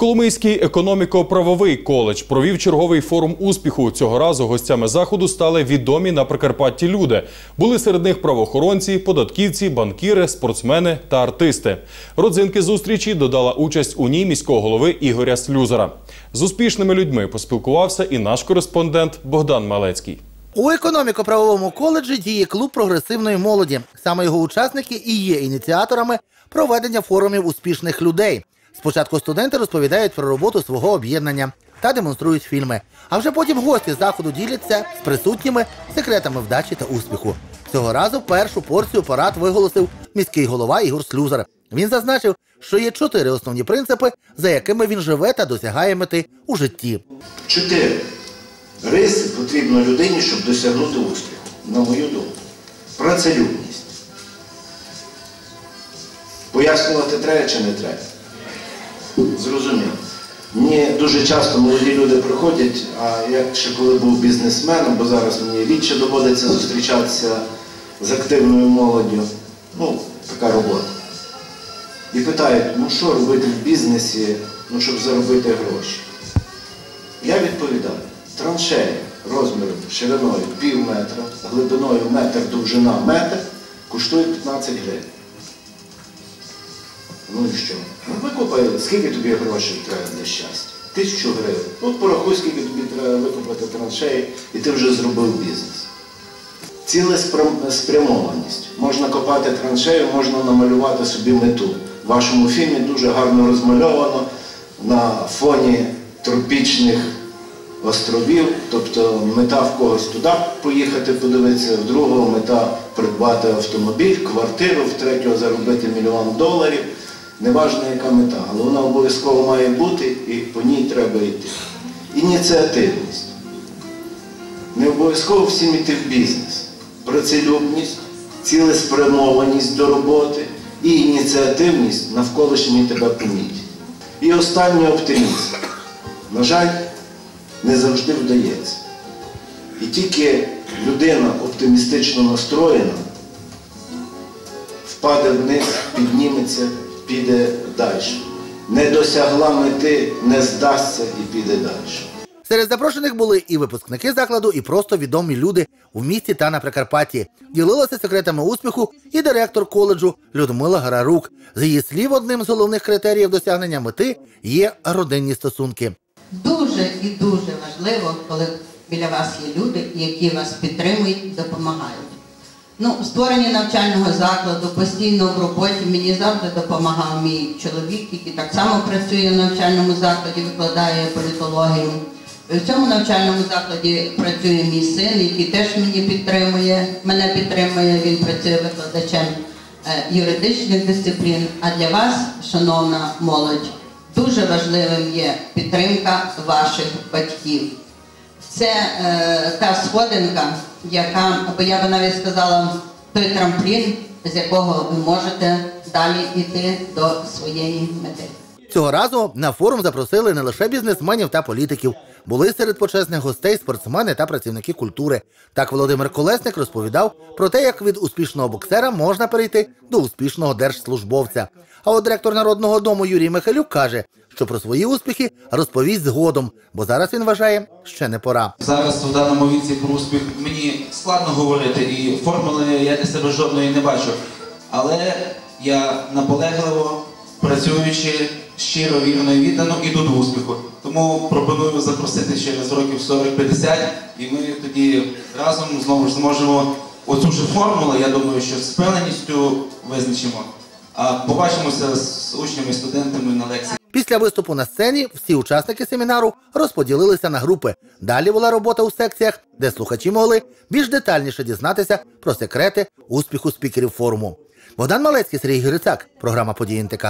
Коломийський економіко-правовий коледж провів черговий форум успіху. Цього разу гостями заходу стали відомі на Прикарпатті люди. Були серед них правоохоронці, податківці, банкіри, спортсмени та артисти. Родзинки зустрічі додала участь у ній міського голови Ігоря Слюзера. З успішними людьми поспілкувався і наш кореспондент Богдан Малецький. У економіко-правовому коледжі діє клуб прогресивної молоді. Саме його учасники і є ініціаторами проведення форумів успішних людей. Спочатку студенти розповідають про роботу свого об'єднання та демонструють фільми. А вже потім гості заходу діляться з присутніми секретами вдачі та успіху. Цього разу першу порцію парад виголосив міський голова Ігор Слюзар. Він зазначив, що є чотири основні принципи, за якими він живе та досягає мети у житті. Чотири риси потрібно людині, щоб досягнути успіху, на мою думку. Працелюбність. Пояснювати треба чи не треба? Зрозуміло. Мені дуже часто молоді люди приходять, а я ще коли був бізнесменом, бо зараз мені рідше доводиться зустрічатися з активною молоддю. Ну, така робота. І питають, ну що робити в бізнесі, ну, щоб заробити гроші. Я відповідаю, траншея розміром шириною пів метра, глибиною метр, довжина метр, коштує 15 гривень. Ну і що? Ну викупай, скільки тобі грошей треба для щастя? Тисячу гривень. Ну порахуй, скільки тобі треба викупити траншеї, і ти вже зробив бізнес. Цілеспрямованість. Можна копати траншею, можна намалювати собі мету. В вашому фільмі дуже гарно розмальовано на фоні тропічних островів, тобто мета в когось туди поїхати подивитися, в другого мета придбати автомобіль, квартиру, в третього заробити мільйон доларів. Неважно, яка мета, але вона обов'язково має бути і по ній треба йти. Ініціативність. Не обов'язково всім йти в бізнес. Працелюбність, цілеспрямованість до роботи і ініціативність навколишні тебе помітять. І останній оптимізм. На жаль, не завжди вдається. І тільки людина оптимістично настроєна, впаде вниз, підніметься, піде далі. Не досягла мети, не здасться і піде далі. Серед запрошених були і випускники закладу, і просто відомі люди у місті та на Прикарпатті. Ділилася секретами успіху і директор коледжу Людмила Гарарук. З її слів, одним з головних критеріїв досягнення мети є родинні стосунки. Дуже і дуже важливо, коли біля вас є люди, які вас підтримують, допомагають. Ну, в створенні навчального закладу постійно в роботі мені завжди допомагав мій чоловік, який так само працює в навчальному закладі, викладає політологію. В цьому навчальному закладі працює мій син, який теж мені підтримує, мене підтримує, він працює викладачем е, юридичних дисциплін. А для вас, шановна молодь, дуже важливим є підтримка ваших батьків. Це е, та сходинка, яка, або я би навіть сказала, той трамплін, з якого ви можете далі йти до своєї мети. Цього разу на форум запросили не лише бізнесменів та політиків. Були серед почесних гостей спортсмени та працівники культури. Так Володимир Колесник розповідав про те, як від успішного боксера можна перейти до успішного держслужбовця. А от директор народного дому Юрій Михайлюк каже, що про свої успіхи розповість згодом, бо зараз він вважає, ще не пора. Зараз в даному віці про успіх мені складно говорити, і формули я для себе жодної не бачу. Але я наполегливо, працюючи щиро, вірно і віддано, іду до успіху. Тому пропоную запросити через років 40-50, і ми тоді разом знову ж зможемо оцю ж формулу, я думаю, що з впевненістю визначимо. А побачимося з учнями, студентами на лекції. Після виступу на сцені всі учасники семінару розподілилися на групи. Далі була робота у секціях, де слухачі могли більш детальніше дізнатися про секрети успіху спікерів форуму. Богдан Малецький, Сергій Грицак, програма «Події НТК».